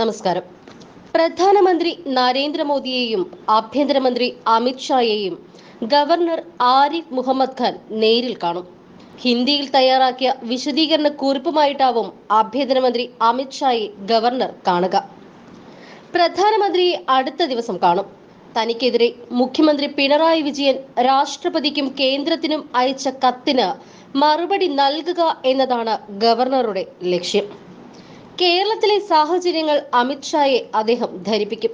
നമസ്കാരം. പ്രധാനമന്ത്രി നരേന്ദ്രമോദിയെയും ആഭ്യന്തരമന്ത്രി അമിത്ഷായെയും ഗവർണർ ആരിഫ് മുഹമ്മദ് ഖാൻ നേരിൽ കാണും. ഹിന്ദിയിൽ തയ്യാറാക്കിയ വിശദീകരണ കുറിപ്പുമായിട്ടാവും ആഭ്യന്തരമന്ത്രി അമിത്ഷായെ ഗവർണർ കാണുക. പ്രധാനമന്ത്രിയെ അടുത്ത ദിവസം കാണും. തനിക്കെതിരെ മുഖ്യമന്ത്രി പിണറായി വിജയൻ രാഷ്ട്രപതിക്കും കേന്ദ്രത്തിനും അയച്ച കത്തിന് മറുപടി നൽകുക എന്നതാണ് ഗവർണറുടെ ലക്ഷ്യം. കേരളത്തിലെ സാഹചര്യങ്ങൾ അമിത്ഷായെ അദ്ദേഹം ധരിപ്പിക്കും.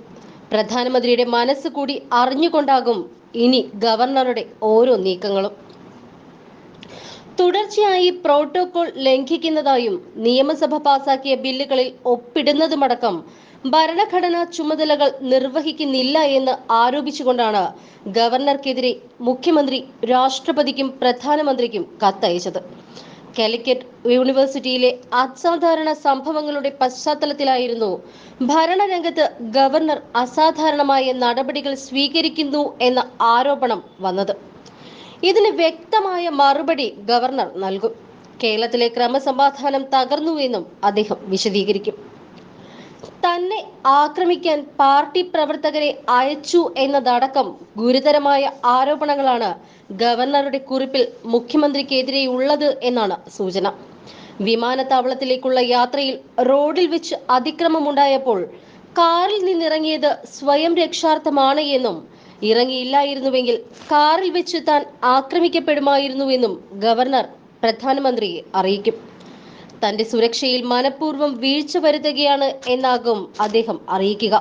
പ്രധാനമന്ത്രിയുടെ മനസ്സ് കൂടി അറിഞ്ഞുകൊണ്ടാകും ഇനി ഗവർണറുടെ ഓരോ നീക്കങ്ങളും. തുടർച്ചയായി പ്രോട്ടോകോൾ ലംഘിക്കുന്നതായും നിയമസഭ പാസാക്കിയ ബില്ലുകളിൽ ഒപ്പിടുന്നതുമടക്കം ഭരണഘടനാ ചുമതലകൾ നിർവഹിക്കുന്നില്ല എന്ന് ആരോപിച്ചുകൊണ്ടാണ് ഗവർണർക്കെതിരെ മുഖ്യമന്ത്രി രാഷ്ട്രപതിക്കും പ്രധാനമന്ത്രിക്കും കത്തയച്ചത്. കാലിക്കറ്റ് യൂണിവേഴ്സിറ്റിയിലെ അസാധാരണ സംഭവങ്ങളുടെ പശ്ചാത്തലത്തിലായിരുന്നു. ഭരണരംഗത്ത് ഗവർണർ അസാധാരണമായ നടപടികൾ സ്വീകരിക്കുന്നു എന്ന ആരോപണം വന്നത്. ഇതിന് വ്യക്തമായ മറുപടി ഗവർണർ നൽകും. കേരളത്തിലെ ക്രമസമാധാനം തകർന്നുവെന്നും അദ്ദേഹം വിശദീകരിക്കും. തന്നെ ആക്രമിക്കാൻ പാർട്ടി പ്രവർത്തകരെ അയച്ചു എന്നതടക്കം ഗുരുതരമായ ആരോപണങ്ങളാണ് ഗവർണറുടെ കുറിപ്പിൽ മുഖ്യമന്ത്രിക്കെതിരെയുള്ളത് എന്നാണ് സൂചന. വിമാനത്താവളത്തിലേക്കുള്ള യാത്രയിൽ റോഡിൽ വെച്ച് അതിക്രമമുണ്ടായപ്പോൾ കാറിൽ നിന്നിറങ്ങിയത് സ്വയം രക്ഷാർത്ഥമാണ് എന്നും ഇറങ്ങിയില്ലായിരുന്നുവെങ്കിൽ കാറിൽ വെച്ച് താൻ ആക്രമിക്കപ്പെടുമായിരുന്നുവെന്നും ഗവർണർ പ്രധാനമന്ത്രിയെ അറിയിക്കും. തന്റെ സുരക്ഷയിൽ മനഃപൂർവം വീഴ്ച വരുത്തുകയാണ് എന്നാകും അദ്ദേഹം അറിയിക്കുക.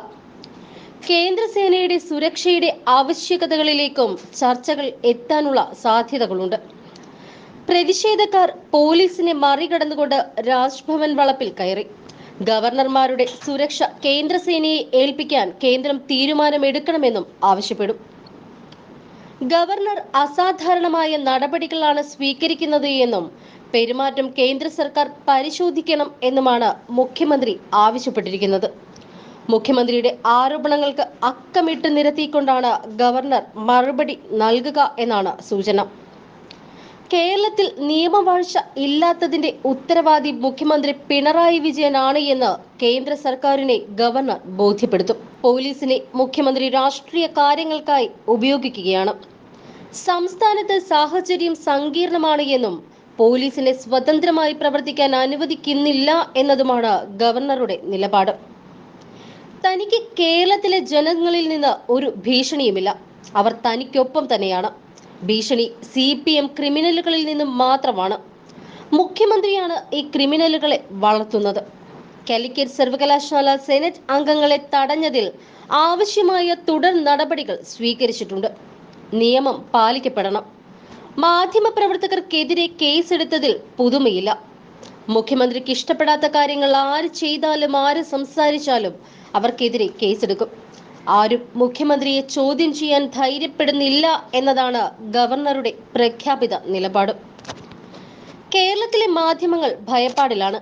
കേന്ദ്രസേനയുടെ സുരക്ഷയുടെ ആവശ്യകതകളിലേക്കും ചർച്ചകൾ എത്താനുള്ള സാധ്യതകളുണ്ട്. പ്രതിഷേധക്കാർ പോലീസിനെ മറികടന്നുകൊണ്ട് രാജ്ഭവൻ വളപ്പിൽ കയറി. ഗവർണർമാരുടെ സുരക്ഷ കേന്ദ്രസേനയെ ഏൽപ്പിക്കാൻ കേന്ദ്രം തീരുമാനമെടുക്കണമെന്നും ആവശ്യപ്പെടും. ഗവർണർ അസാധാരണമായ നടപടികളാണ് സ്വീകരിക്കുന്നത് എന്നും പെരുമാറ്റം കേന്ദ്ര സർക്കാർ പരിശോധിക്കണം എന്നുമാണ് മുഖ്യമന്ത്രി ആവശ്യപ്പെട്ടിരിക്കുന്നത്. മുഖ്യമന്ത്രിയുടെ ആരോപണങ്ങൾക്ക് അക്കമിട്ട് നിരത്തിക്കൊണ്ടാണ് ഗവർണർ മറുപടി നൽകുക എന്നാണ് സൂചന. കേരളത്തിൽ നിയമവാഴ്ച ഇല്ലാത്തതിന്റെ ഉത്തരവാദി മുഖ്യമന്ത്രി പിണറായി വിജയനാണ് എന്ന് കേന്ദ്ര സർക്കാരിനെ ഗവർണർ ബോധ്യപ്പെടുത്തും. പോലീസിനെ മുഖ്യമന്ത്രി രാഷ്ട്രീയ കാര്യങ്ങൾക്കായി ഉപയോഗിക്കുകയാണ്. സംസ്ഥാനത്ത് സാഹചര്യം സങ്കീർണമാണ് എന്നും പോലീസിനെ സ്വതന്ത്രമായി പ്രവർത്തിക്കാൻ അനുവദിക്കുന്നില്ല എന്നതുമാണ് ഗവർണറുടെ നിലപാട്. തനിക്ക് കേരളത്തിലെ ജനങ്ങളിൽ നിന്ന് ഒരു ഭീഷണിയുമില്ല. അവർ തനിക്കൊപ്പം തന്നെയാണ്. ഭീഷണി സി പി എം ക്രിമിനലുകളിൽ നിന്നും മാത്രമാണ്. മുഖ്യമന്ത്രിയാണ് ഈ ക്രിമിനലുകളെ വളർത്തുന്നത്. കാലിക്കറ്റ് സർവകലാശാല സെനറ്റ് അംഗങ്ങളെ തടഞ്ഞതിൽ ആവശ്യമായ തുടർ നടപടികൾ സ്വീകരിച്ചിട്ടുണ്ട്. നിയമം പാലിക്കപ്പെടണം. മാധ്യമപ്രവർത്തകർക്കെതിരെ കേസെടുത്തതിൽ പുതുമയില്ല. മുഖ്യമന്ത്രിക്ക് ഇഷ്ടപ്പെടാത്ത കാര്യങ്ങൾ ആര് ചെയ്താലും ആര് സംസാരിച്ചാലും അവർക്കെതിരെ കേസെടുക്കും. ആരും മുഖ്യമന്ത്രിയെ ചോദ്യം ചെയ്യാൻ ധൈര്യപ്പെടുന്നില്ല എന്നതാണ് ഗവർണറുടെ പ്രഖ്യാപിത നിലപാട്. കേരളത്തിലെ മാധ്യമങ്ങൾ ഭയപ്പാടിലാണ്.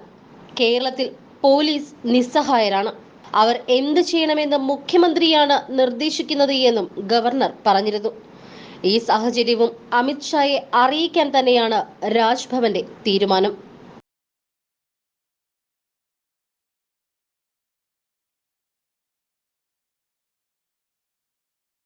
കേരളത്തിൽ പോലീസ് നിസ്സഹായരാണ്. അവർ എന്ത് ചെയ്യണമെന്ന് മുഖ്യമന്ത്രിയാണ് നിർദ്ദേശിക്കുന്നത് എന്നും ഗവർണർ പറഞ്ഞിരുന്നു. ഈ സാഹചര്യവും അമിത്ഷായെ അറിയിക്കാൻ തന്നെയാണ് രാജ്ഭവന്റെ തീരുമാനം.